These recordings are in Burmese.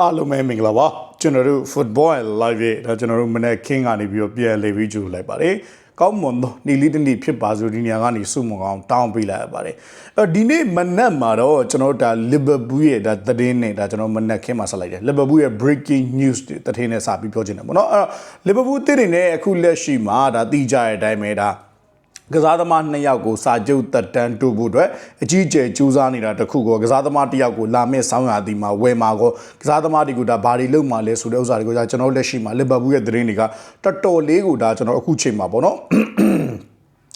အားလုံးပဲမင်္ဂလာပါကျွန်တော်တို့ football and live ရဲ့ဒါကျွန်တော်တို့မနေ့ခင်းကနေပြီးတော့ပြန်လေပြီးကြိုလိုက်ပါတယ်ကောင်းမွန်သောနေ့လေးတစ်နေ့ဖြစ်ပါစို့ဒီနေရာကနေစုမအောင်တောင်းပေးလိုက်ရပါတယ်အဲဒီနေ့မနက်မှာတော့ကျွန်တော်တို့ဒါလီဗာပူးရဲ့ဒါသတင်းနဲ့ဒါကျွန်တော်မနက်ခင်းမှာဆက်လိုက်တယ်လီဗာပူးရဲ့ breaking news တွေသတင်းနဲ့စပြီးပြောချင်တယ်ပေါ့နော်အဲ့တော့လီဗာပူးတင်းနေနဲ့အခုလက်ရှိမှာဒါတီးကြတဲ့အတိုင်းပဲဒါ ကစားသမားနှစ်ယောက်ကိုစာချုပ်တက်တန်းတိုးဖို့အတွက်အကြီးအကျယ်ကြိုးစားနေတာတခုကိုကစားသမားတစ်ယောက်ကိုလာမယ့်ဆောင်းရာသီမှာဝယ်မှာကိုကစားသမားတွေကိုဒါဘာတွေလုပ်မှာလဲဆိုတဲ့ဥစ္စာတွေကိုကျွန်တော်လက်ရှိမှာလီဗာပူးရဲ့သတင်းတွေကတော်တော်လေးကိုဒါကျွန်တော်အခုချိန်မှာပေါ့နော်အဲ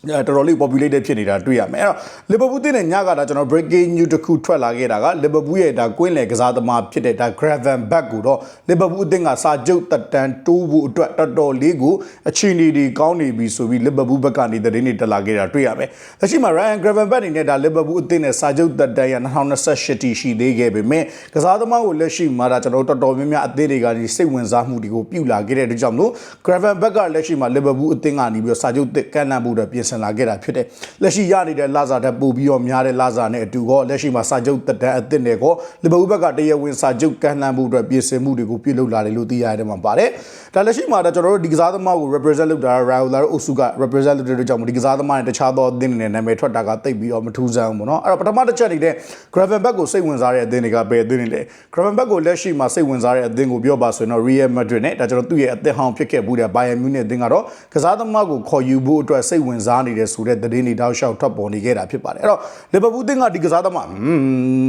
တော်တော်လေး populated ဖြစ်နေတာတွေ့ရမယ်အဲ့တော့လီဗာပူးတင်းနဲ့ညကဒါကျွန်တော် breaking news တစ်ခုထွက်လာခဲ့တာကလီဗာပူးရဲ့ဒါကွင်းလယ်ကစားသမားဖြစ်တဲ့ဒါ Gravenberch ကိုတော့လီဗာပူးအသင်းကစာချုပ်တက်တန်းတိုးဖို့အတွက်တော်တော်လေးကိုအခြေအနေတွေကောင်းနေပြီဆိုပြီးလီဗာပူးဘက်ကနေသတင်းတွေတက်လာခဲ့တာတွေ့ရမယ်။လက်ရှိမှာ Ryan Gravenberch အနေနဲ့ဒါလီဗာပူးအသင်းနဲ့စာချုပ်တက်တန်းရ2028တီရှိသေးခဲ့ပေမဲ့ကစားသမားကိုလက်ရှိမှာဒါကျွန်တော်တော်တော်များများအသင်းတွေကနေစိတ်ဝင်စားမှုတွေကိုပြုလာခဲ့တဲ့အတွက်ကြောင့်မလို့ Gravenberch ကလက်ရှိမှာလီဗာပူးအသင်းကနေပြီးတော့စာချုပ်တက်ကမ်းလှမ်းဖို့အတွက်ပြင်ဆင်လာခဲ့တာဖြစ်တယ်။လက်ရှိရနေတဲ့လာဇာတက်ပို့ပြီးတော့များတဲ့လာဇာနဲ့အတူကောလက်ရှိမှာစာချုပ်တက်တန်းအသစ်နဲ့ကောလီဗာပူးဘက်ကတရားဝင်စာချုပ်ကမ်းလှမ်းဖို့အတွက်ပြင်ဆင်မှုတွေကိုပြုလုပ်လာတယ်လို့သိရတဲ့မှာပါတယ်။ဒါလက်ရှိမှာတော့ကျွန်တော်တို့ဒီကစားသမားကို represent လုပ်တာ Raul Osuga represent လုပ်တဲ့အတွက်ကြောင့်ဒီကစားသမားနဲ့တခြားသောအသင်းတွေနဲ့နာမည်ထွက်တာကတိတ်ပြီးတော့မထူးဆန်းဘူးပေါ့နော်။အဲ့တော့ပထမတစ်ချက်နေတဲ့ Gravenberch ကိုစိတ်ဝင်စားတဲ့အသင်းတွေကဘယ်အသင်းတွေလဲ။ Gravenberch ကိုလက်ရှိမှာစိတ်ဝင်စားတဲ့အသင်းကိုပြောပါဆိုရင်တော့ Real Madrid နဲ့ဒါကျွန်တော်သူ့ရဲ့အသင်းဟောင်းဖြစ်ခဲ့ဘူးတဲ့ Bayern Munich အသင်းကတော့ကစားသမားကိုခေါ်ယူဖို့အတွက်စိတ်ဝင်စားနေတဲ့ဆိုတဲ့သတင်းတွေတောက်လျှောက်ထွက်ပေါ်နေခဲ့တာဖြစ်ပါတယ်အဲ့တော့လီဗာပူးအသင်းကဒီကစားသမားอื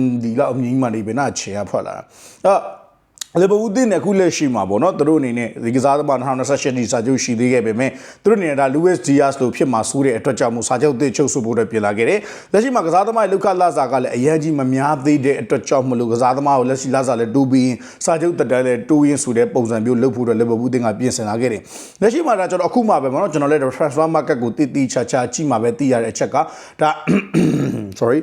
มဒီလောက်အမြင်မှနေပဲနာချေရဖွက်လာတာအဲ့ လီဗာပူးတင်းနဲ့အခုလက်ရှိမှာပေါ့နော်သူတို့အနေနဲ့ဒီကစားသမား2028ဒီစာချုပ်ရှိသေးခဲ့ပေမဲ့သူတို့အနေနဲ့ဒါ Luis Diaz လို့ဖြစ်မှာစိုးတဲ့အတွက်ကြောင့်မို့စာချုပ်သစ်ချုပ်ဆိုဖို့အတွက်ပြင်လာခဲ့တယ်လက်ရှိမှာကစားသမားရဲ့လုခလာဇာကလည်းအရန်ကြီးမများသေးတဲ့အတွက်ကြောင့်မလို့ကစားသမားကိုလက်ရှိလာဇာလည်းတိုးပြီးစာချုပ်တက်တန်းလည်းတိုးရင်းဆိုတဲ့ပုံစံမျိုးလုပ်ဖို့အတွက်လီဗာပူးတင်းကပြင်ဆင်လာခဲ့တယ်လက်ရှိမှာဒါကျွန်တော်အခုမှပဲပေါ့နော်ကျွန်တော်လည်း transfer market ကိုတည်တည်ချာချာကြည့်မှပဲသိရတဲ့အချက်ကဒါ sorry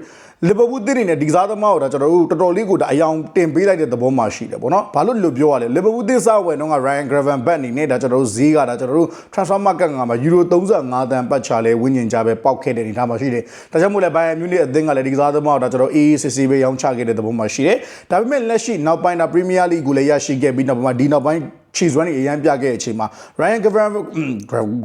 လီဗာပူးတင်းနေတဲ့ဒီကစားသမားကိုဒါကျွန်တော်တို့တော်တော်လေးကိုဒါအယောင်တင်ပေးလိုက်တဲ့သဘောမှရှိတယ်ပေါ့နော်။ဘာလို့လို့ပြောရလဲလီဗာပူးတင်းစားဝယ်တော့က Ryan Gravenberch အနေနဲ့ဒါကျွန်တော်တို့ဈေးကဒါကျွန်တော်တို့ transfer market ကမှာယူရို35တန်ပတ်ချလဲဝင်းကျင်ကြပဲပေါက်ခဲ့တဲ့အနေထားမှာရှိတယ်။ဒါကြောင့်မို့လဲ Bayern Munich အသင်းကလည်းဒီကစားသမားကိုဒါကျွန်တော် AACC ပဲရောင်းချခဲ့တဲ့သဘောမှရှိတယ်။ဒါပေမဲ့လက်ရှိနောက်ပိုင်းဒါ Premier League ကိုလည်းရရှိခဲ့ပြီးနောက်ပိုင်းဒီနောက်ပိုင်း ချီဇွမ်နေအရန်ပြခဲ့တဲ့အချိန်မှာ Ryan Gravenberch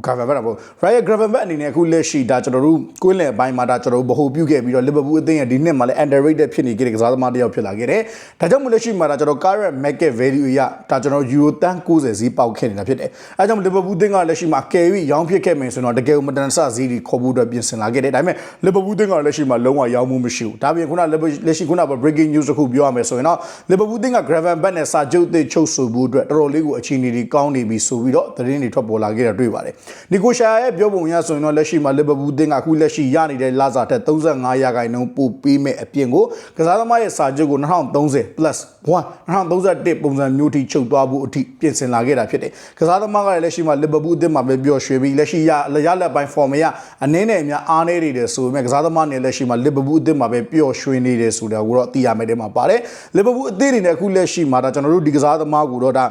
Gravenberch ပေါ့ Ryan Gravenberch အနေနဲ့အခုလက်ရှိဒါကျွန်တော်တို့ကွင်းလယ်ပိုင်းမှာဒါကျွန်တော်တို့ဗဟိုပြုခဲ့ပြီးတော့ Liverpool အသင်းရဲ့ဒီနှစ်မှာလည်း underrated ဖြစ်နေခဲ့တဲ့ကစားသမားတစ်ယောက်ဖြစ်လာခဲ့တယ်။ဒါကြောင့်မို့လက်ရှိမှာဒါကျွန်တော် current market value အရဒါကျွန်တော် Euro တန်း90ဈေးပေါက်ခဲ့နေတာဖြစ်တယ်။အဲကြောင့် Liverpool အသင်းကလက်ရှိမှာ carry ရောင်းဖြစ်ခဲ့မယ်ဆိုတော့တကယ်ကိုမတန်ဆဈေးတွေခေါ်ဖို့အတွက်ပြင်ဆင်လာခဲ့တယ်။ဒါပေမဲ့ Liverpool အသင်းကလက်ရှိမှာလုံးဝရောင်းမှုမရှိဘူး။ဒါပြင်ခုနလက်ရှိခုနက breaking news တစ်ခုပြောရမယ်ဆိုရင်တော့ Liverpool အသင်းက Gravenberch နဲ့စာချုပ်သစ်ချုပ်ဆိုဖို့အတွက်တော်တော်လေးကိုအခြေအနေတွေကောင်းနေပြီဆိုပြီးတော့သတင်းတွေထွက်ပေါ်လာခဲ့တာတွေ့ပါတယ်။နီကိုရှာရဲ့ပြောပုံရဆိုရင်တော့လက်ရှိမှာလီဗာပူးအသင်းကအခုလက်ရှိရနေတဲ့လာစာထက်35ရာခိုင်နှုန်းပိုပေးမဲ့အပြင်ကိုကစားသမားရဲ့စာချုပ်ကို2030 plus 1 2031ပုံစံမျိုးထိချုပ်သွားဖို့အထိပြင်ဆင်လာခဲ့တာဖြစ်တယ်။ကစားသမားကလည်းလက်ရှိမှာလီဗာပူးအသင်းမှာပဲပြောရွှေပြီးလက်ရှိရရလက်ပိုင်း form ရအနည်းနဲ့အများအားနည်းနေတယ်ဆိုပေမဲ့ကစားသမားနဲ့လက်ရှိမှာလီဗာပူးအသင်းမှာပဲပျော်ရွှင်နေတယ်ဆိုတာကိုတော့သိရမယ်တဲ့မှာပါတယ်။လီဗာပူးအသင်းတွေနဲ့အခုလက်ရှိမှာဒါကျွန်တော်တို့ဒီကစားသမားကိုတော့ဒါ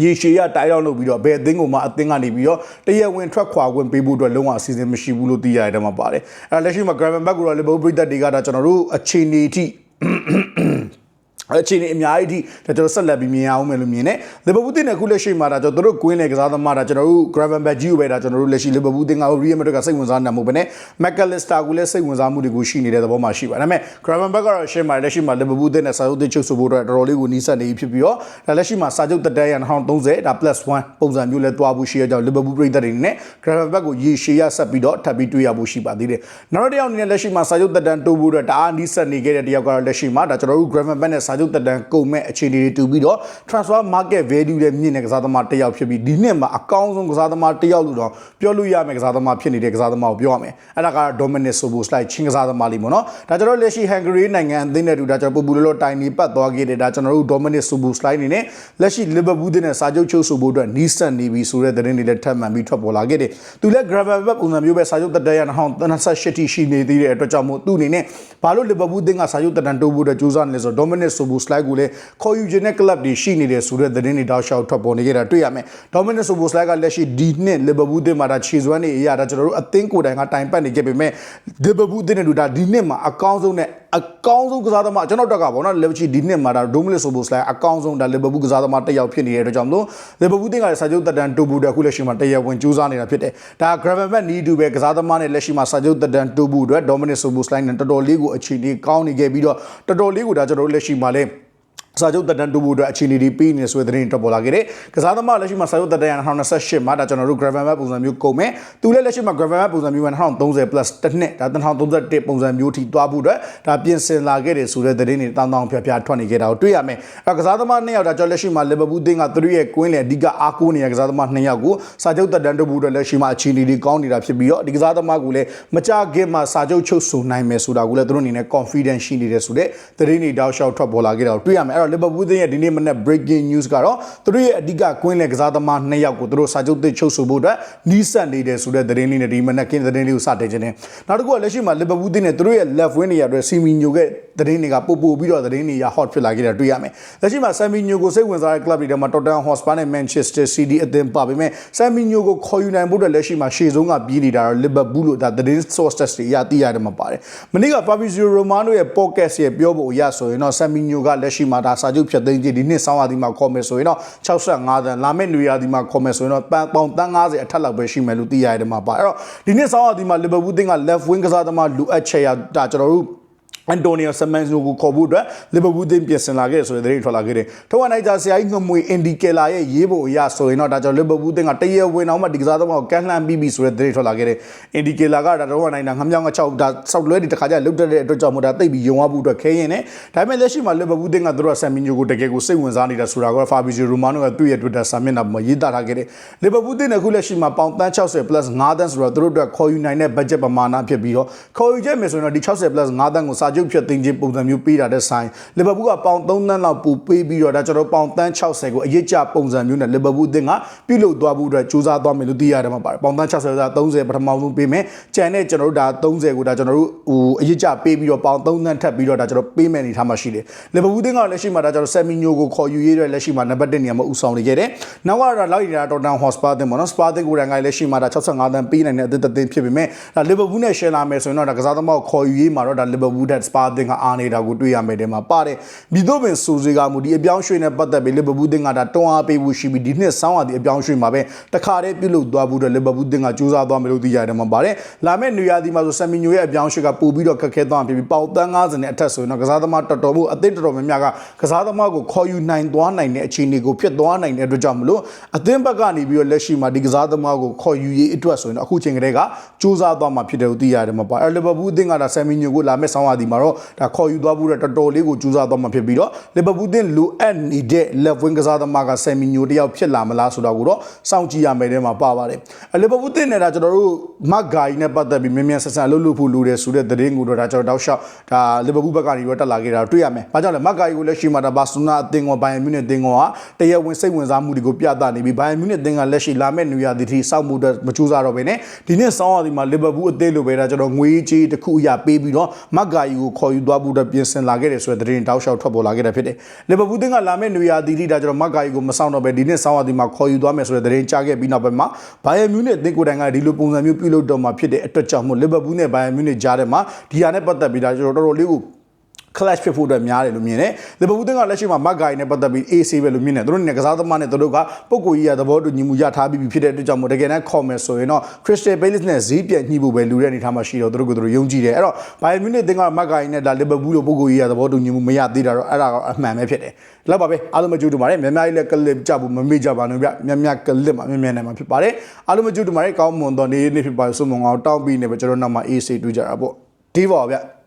ရေရှည်ရတိုင်အောင်လုပ်ပြီးတော့ဘယ်အသင်းကိုမှအသင်းကနေပြီးတော့တရဝင်ထွက်ခွာခွင့်ပေးဖို့အတွက်လုံးဝအစီအစဉ်မရှိဘူးလို့သိရတဲ့မှာပါတယ်အဲလက်ရှိမှာ Gravenberch ကိုတော့ Liverpool ပြည်သက်တွေကဒါကျွန်တော်တို့အခြေအနေအထိ အခြေအနေအများကြီးဒီဒါကျွန်တော်ဆက်လက်ပြီးမြင်အောင်မယ်လို့မြင်တယ်လီဗာပူးတင်တဲ့ခုလက်ရှိမှာဒါကျွန်တော်တို့ကွင်းလေကစားသမားဒါကျွန်တော်တို့ Gravenberch ကြီးကိုပဲဒါကျွန်တော်တို့လက်ရှိလီဗာပူးတင်က Real Madrid ကစိတ်ဝင်စားနေမှာပဲနဲ့ McAllister ကိုလည်းစိတ်ဝင်စားမှုတွေကိုရှိနေတဲ့သဘောမှရှိပါတယ်ဒါပေမဲ့ Gravenberch ကတော့ရှင်းပါတယ်လက်ရှိမှာလီဗာပူးတင်တဲ့စာချုပ်တစ်ချုပ်ဆိုဖို့တော့တော်တော်လေးကိုနီးစပ်နေပြီဖြစ်ပြီးတော့ဒါလက်ရှိမှာစာချုပ်တက်တဲ့ရ2030ဒါ +1 ပုံစံမျိုးလဲတွားဖို့ရှိရကြောင်းလီဗာပူးပြည်သက်တွေနဲ့ Gravenberch ကိုရေရှည်ရဆက်ပြီးတော့ထပ်ပြီးတွေ့ရဖို့ရှိပါသေးတယ်နောက်တစ်ယောက်အနေနဲ့လက်ရှိမှာစာချုပ်တက်တန်းတိုးဖို့တော့တအားနီးစပ်နေခဲ့တဲ့တယောက်ကတော့လက်ရှိမှာဒါကျွန်တော်တို့ Gravenberch နဲ့စာချုပ်တက်တန်းကုန်မဲ့အခြေအနေတွေတူပြီးတော့ transfer market value နဲ့မြင့်တဲ့ကစားသမားတစ်ယောက်ဖြစ်ပြီးဒီနှစ်မှာအကောင်းဆုံးကစားသမားတစ်ယောက်လို့တော့ပြောလို့ရမယ့်ကစားသမားဖြစ်နေတဲ့ကစားသမားကိုပြောရမယ်အဲ့ဒါက Dominic Soboslai ချင်းကစားသမားလေးပေါ့နော်ဒါကျွန်တော်လက်ရှိ Hungary နိုင်ငံအသင်းနဲ့တူဒါကျွန်တော်ပူပူလောလောတိုင်နေပတ်သွားခဲ့တယ်ဒါကျွန်တော်တို့ Dominic Soboslai အနေနဲ့လက်ရှိ Liverpool နဲ့စာချုပ်ချုပ်ဆိုဖို့အတွက်နီးစပ်နေပြီဆိုတဲ့သတင်းတွေလည်းထပ်မံပြီးထွက်ပေါ်လာခဲ့တယ်သူလည်း Gravenberch ပုံစံမျိုးပဲစာချုပ်တက်တဲ့ရ2028ထိရှိနေသေးတဲ့အတွက်ကြောင့်မို့သူ့အနေနဲ့ဘာလို့ Liverpool အသင်းကစာချုပ်တက်တန်တိုးဖို့အတွက်ကြိုးစားနေလဲဆိုတော့ Dominic Soboslai ကိုလည်းခေါ်ယူခြင်းတဲ့ club တွေရှိနေတယ်ဆိုတဲ့သတင်းတွေတောက်လျှောက်ထွက်ပေါ်နေကြတာတွေ့ရမယ်။ Dominic Soboslai ကလက်ရှိဒီနှစ် Liverpool အသင်းမှာဒါခြေစွမ်းနေအရာဒါကျွန်တော်တို့အသင်းကိုယ်တိုင်ကတိုင်ပတ်နေခဲ့ပေမဲ့ Liverpool အသင်းနဲ့တို့ဒါဒီနှစ်မှာအကောင်းဆုံးနဲ့ အကောင်းဆုံးကစားသမားကျွန်တော်တက်ကပေါ့နော်လီဗာပူးဒီနှစ်မှာဒါဒိုမလစ်ဆိုဘိုစလိုက်အကောင်းဆုံးဒါလီဗာပူးကစားသမားတစ်ယောက်ဖြစ်နေတဲ့အတွက်ကြောင့်မလို့လီဗာပူးတင်ကလည်းစာချုပ်တက်တန်တူဘူးတဲ့အခုလက်ရှိမှာတရားဝင်ကြိုးစားနေတာဖြစ်တယ်ဒါ Gravenberch နီးတူပဲကစားသမားနဲ့လက်ရှိမှာစာချုပ်တက်တန်တူဘူးအတွက် Dominic Soboslai နဲ့တော်တော်လေးကိုအခြေအနေကောင်းနေခဲ့ပြီးတော့တော်တော်လေးကိုဒါကျွန်တော်တို့လက်ရှိမှာလည်း စာချုပ်တက်တန်တူဖို့အတွက်အခြေအနေတွေပေးနေဆိုတဲ့သတင်းတက်ပေါ်လာခဲ့တယ်။ကစားသမားလက်ရှိမှာစာချုပ်တက်တန်2028မှာဒါကျွန်တော်တို့ Graven Map ပုံစံမျိုးကုန်မယ်။သူလည်းလက်ရှိမှာ Graven Map ပုံစံမျိုး2030 plus တစ်နှစ်ဒါ2031ပုံစံမျိုးထိသွားဖို့အတွက်ဒါပြင်ဆင်လာခဲ့တယ်ဆိုတဲ့သတင်းတွေတောင်းတောင်းဖျက်ဖျက်ထွက်နေခဲ့တာကိုတွေ့ရမယ်။အဲကစားသမားနှစ်ယောက်ဒါကျွန်တော်လက်ရှိမှာ Liverpool တင်းကသူတို့ရဲ့ကွင်းလေအဓိကအားကိုးနေတဲ့ကစားသမားနှစ်ယောက်ကိုစာချုပ်တက်တန်တူဖို့အတွက်လက်ရှိမှာအခြေအနေတွေကောင်းနေတာဖြစ်ပြီးတော့ဒီကစားသမားကလည်းမကြခင်မှာစာချုပ်ချုပ်ဆိုနိုင်မယ်ဆိုတာကိုလည်းသူတို့အနေနဲ့ confidence ရှိနေတယ်ဆိုတဲ့သတင်းတွေတောက်လျှောက်ထွက်ပေါ်လာခဲ့တာကိုတွေ့ရမယ်။အဲ့တော့ Liverpool တင်းရဲ့ဒီနေ့မနေ့ breaking news ကတော့သူတို့ရဲ့အဓိကကွင်းလေကစားသမားနှစ်ယောက်ကိုသူတို့စာချုပ်သစ်ချုပ်ဆိုဖို့အတွက်နီးစပ်နေတယ်ဆိုတဲ့သတင်းလေးနဲ့ဒီမနေ့ကင်းသတင်းလေးကိုစတင်ခြင်းနဲ့နောက်တစ်ခုကလက်ရှိမှာ Liverpool တင်းနဲ့သူတို့ရဲ့ left wing တွေရတဲ့စီမီညိုရဲ့သတင်းတွေကပို့ပို့ပြီးတော့သတင်းတွေက hot ဖြစ်လာခဲ့တာတွေ့ရမယ်လက်ရှိမှာဆမ်မီညိုကိုစိတ်ဝင်စားတဲ့ club တွေထဲမှာ Tottenham Hotspur နဲ့ Manchester City အသင်းပါပေမဲ့ဆမ်မီညိုကိုခေါ်ယူနိုင်ဖို့အတွက်လက်ရှိမှာရှေ့ဆုံးကပြေးနေတာတော့ Liverpool လို့ဒါသတင်း sources တွေအရသိရတယ်မှာပါတယ်မနေ့က Fabrizio Romano ရဲ့ podcast ရဲ့ပြောဖို့အရဆိုရင်တော့ဆမ်မီညိုကလက်ရှိမှာဒါစာချုပ်ဖြတ်သိမ်းခြင်းဒီနှစ်ဆောင်းရာသီမှာခေါ်မယ်ဆိုရင်တော့65တန်းလာမယ့်နွေရာသီမှာခေါ်မယ်ဆိုရင်တော့ပန်ပေါင်တန်း90အထက်လောက်ပဲရှိမယ်လို့သိရတယ်မှာပါအဲ့တော့ဒီနှစ်ဆောင်းရာသီမှာ Liverpool တင်းက left wing ကစားသမားလူအပ်ချက်ရဒါကျွန်တော်တို့ အန်တိုနီယိုဆမန်စ်ကိုခေါ်ဖို့အတွက်လီဗာပူးတင်းပြင်ဆင်လာခဲ့ဆိုတဲ့သတင်းထွက်လာခဲ့တယ်။ထောက်ဝနိုင်ကြဆရာကြီးငမွေအင်ဒီကယ်လာရဲ့ရေးဖို့အရဆိုရင်တော့ဒါကြောင့်လီဗာပူးတင်းကတရဝင်အောင်မှဒီကစားသမားကိုကန်လှန်ပြီးပြီဆိုတဲ့သတင်းထွက်လာခဲ့တယ်။အင်ဒီကယ်လာကဒါထောက်ဝနိုင်တာငမြောင်းငချောက်ဒါဆောက်လွဲဒီတခါကျလုတ်တက်တဲ့အတွက်ကြောင့်မို့ဒါတိတ်ပြီးယုံဝဖို့အတွက်ခဲရင်နဲ့ဒါပေမဲ့လက်ရှိမှာလီဗာပူးတင်းကသူတို့ဆမ်မီညိုကိုတကယ်ကိုစိတ်ဝင်စားနေတာဆိုတာကဖာဘီဂျီရိုမာနိုကသူ့ရဲ့ Twitter စာမျက်နှာမှာရေးသားထားခဲ့တယ်။လီဗာပူးတင်းကအခုလက်ရှိမှာပေါင်တန်း 60 plus 5တန်းဆိုတော့သူတို့အတွက်ခေါ်ယူနိုင်တဲ့ budget ပမာဏဖြစ်ပြီးတော့ခေါ်ယူချက်မယ်ဆိုရင်တော့ဒီ 60 plus 5တန်းကိုစာချုပ်ဖြတ်သိမ်းခြင်းပုံစံမျိုးပေးတာတဲ့ဆိုင်လီဗာပူးကပေါင်3တန်းလောက်ပို့ပေးပြီးတော့ဒါကျွန်တော်ပေါင်တန်း60ကိုအရေးကြပုံစံမျိုးနဲ့လီဗာပူးအသင်းကပြုလုပ်သွားဖို့အတွက်ကြိုးစားသွားမယ်လို့သိရတယ်မှာပါတယ်ပေါင်တန်း60က30ပထမဆုံးပေးမယ်ကြံတဲ့ကျွန်တော်တို့ဒါ30ကိုဒါကျွန်တော်တို့ဟိုအရေးကြပေးပြီးတော့ပေါင်3တန်းထပ်ပြီးတော့ဒါကျွန်တော်ပေးမယ်အနေထားမှာရှိတယ်လီဗာပူးအသင်းကလက်ရှိမှာဒါကျွန်တော်ဆက်မီညိုကိုခေါ်ယူရေးတဲ့လက်ရှိမှာနံပါတ်1နေရာမှာဦးဆောင်နေခဲ့တယ်နောက်ကတော့လောက်ရတာတော်တန်ဟော့စပါအသင်းပေါ့နော်စပါအသင်းကိုယ်တိုင်ကလက်ရှိမှာဒါ65တန်းပေးနိုင်တဲ့အသင်းတစ်သင်းဖြစ်ပေမဲ့ဒါလီဗာပူးနဲ့ရှယ်လာမယ်ဆိုရင်တော့ဒါကစားသမားကိုခေါ်ယူရေးမှာတော့ဒါလီဗာပူးတဲ့စပါအသင်းကအားနေတာကိုတွေ့ရမယ်တဲ့မှာပါတယ်မြည်တော့ပင်ဆိုစေကမူဒီအပြောင်းရွှေ့နဲ့ပတ်သက်ပြီးလီဗာပူးတင်ကဒါတွန်းအားပေးဖို့ရှိပြီးဒီနှစ်ဆောင်းရာသီအပြောင်းရွှေ့မှာပဲတခါတည်းပြုတ်လုသွားဖို့အတွက်လီဗာပူးတင်ကကြိုးစားသွားမယ်လို့သိရတယ်မှာပါတယ်လာမယ့်နေရာဒီမှာဆိုဆမ်မီညိုရဲ့အပြောင်းရွှေ့ကပို့ပြီးတော့ခက်ခဲသွားမှာဖြစ်ပြီးပေါက်တန်း90နဲ့အထက်ဆိုရင်တော့ကစားသမားတော်တော်မှုအသင်းတော်တော်များများကကစားသမားကိုခေါ်ယူနိုင်သွားနိုင်တဲ့အခြေအနေကိုဖြစ်သွားနိုင်တဲ့အတွက်ကြောင့်မလို့အသင်းဘက်ကနေပြီးတော့လက်ရှိမှာဒီကစားသမားကိုခေါ်ယူရေးအတွက်ဆိုရင်တော့အခုချိန်ကလေးကကြိုးစားသွားမှာဖြစ်တယ်လို့သိရတယ်မှာပါအဲလီဗာပူးအသင်းကဒါဆမ်မီညိုကိုလာမယ့်ဆောင်းရာသီမှာတော့ဒါခေါ်ယူသွားဖို့အတွက်တော်တော်လေးကိုကြိုးစားသွားမှာဖြစ်ပြီးတော့လီဗာပူးတင်လိုအပ်နေတဲ့ left wing ကစားသမားကဆယ်မီညိုတယောက်ဖြစ်လာမလားဆိုတာကိုတော့စောင့်ကြည့်ရမယ်တဲ့မှာပါပါတယ်။လီဗာပူးတင်နေတာကျွန်တော်တို့မတ်ဂါကြီးနဲ့ပတ်သက်ပြီးမြန်မြန်ဆန်ဆန်လှုပ်လှုပ်ဖို့လိုတယ်ဆိုတဲ့သတင်းကိုတော့ဒါကျွန်တော်တောက်လျှောက်ဒါလီဗာပူးဘက်ကနေတော့တက်လာခဲ့တာတွေ့ရမယ်။ဘာကြောင့်လဲမတ်ဂါကြီးကိုလက်ရှိမှာဒါဘာစီလိုနာအသင်းကဘိုင်ယန်မြူနစ်အသင်းကတရားဝင်စိတ်ဝင်စားမှုတွေကိုပြသနေပြီးဘိုင်ယန်မြူနစ်အသင်းကလက်ရှိလာမဲ့နွေရာသီထိစောက်မှုတော့မကြိုးစားတော့ဘဲနဲ့ဒီနေ့ဆောင်းရာသီမှာလီဗာပူးအသင်းလိုပဲဒါကျွန်တော်ငွေကြီးတစ်ခုအရာပေးပြီးတော့မတ်ဂါကြီးကိုခေါ်ယူသွားဖို့အတွက်ပြင်ဆင်လာခဲ့တယ်ဆိုတဲ့သတင်းတောက်လျှောက်ထွက်ပေါ်လာခဲ့တာဖြစ်တယ်။လီဗာပူးအသင်းကလာမဲ့နွေရာသီထိဒါကျွန်တော်မတ်ဂါကြီးကိုမဆောင်တော့ပဲဒီနေ့ဆောင်းရာသီမှာခေါ်ယူသွားမယ်ဆိုတဲ့သတင်းကြားခဲ့ပြီးနောက်ပိုင်းမှာဘိုင်ယန်မြူနစ်အသင်းကိုယ်တိုင်ကဒီလိုပုံစံမျိုးပြုလုပ်တော့မှာဖြစ်တဲ့အတွက်ကြောင့်မို့လီဗာပူးနဲ့ဘိုင်ယန်မြူနစ်ကြားထဲမှာဒီဟာနဲ့ပတ်သက်ပြီးဒါကျွန်တော်တော်တော်လေးကို clash ဖြစ်ဖို့အတွက်များတယ်လို့မြင်တယ်။လီဗာပူးတင်ကလက်ရှိမှာမတ်ဂိုင်နဲ့ပတ်သက်ပြီး AC ပဲလို့မြင်တယ်။သူတို့နဲ့ကစားသမားနဲ့သူတို့ကပုံကိုကြီးရသဘောတူညီမှုရထားပြီးဖြစ်တဲ့အတွက်ကြောင့်မို့တကယ်တမ်းခေါ်မယ်ဆိုရင်တော့ Crystal Palace နဲ့ဈေးပြတ်ညှိဖို့ပဲလူတဲ့အနေထားမှာရှိတော့သူတို့ကသူတို့ယုံကြည်တယ်။အဲ့တော့ Bayern Munich တင်ကမတ်ဂိုင်နဲ့ဒါလီဗာပူးလိုပုံကိုကြီးရသဘောတူညီမှုမရသေးတာတော့အဲ့ဒါကအမှန်ပဲဖြစ်တယ်။လောက်ပါပဲအားလုံးမကြိုးတူပါတယ်။များများလေးလည်း clip ကြဖို့မမေ့ကြပါနဲ့ဗျ။များများ clip မှာများများနိုင်မှာဖြစ်ပါတယ်။အားလုံးမကြိုးတူပါတယ်ကောင်းမွန်သောနေ့နေ့ဖြစ်ပါဆုမွန်အောင်တောင်းပြီးနေပဲကျွန်တော်နောက်မှာ AC တွေ့ကြတာပေါ့။ဒီပါဗျ။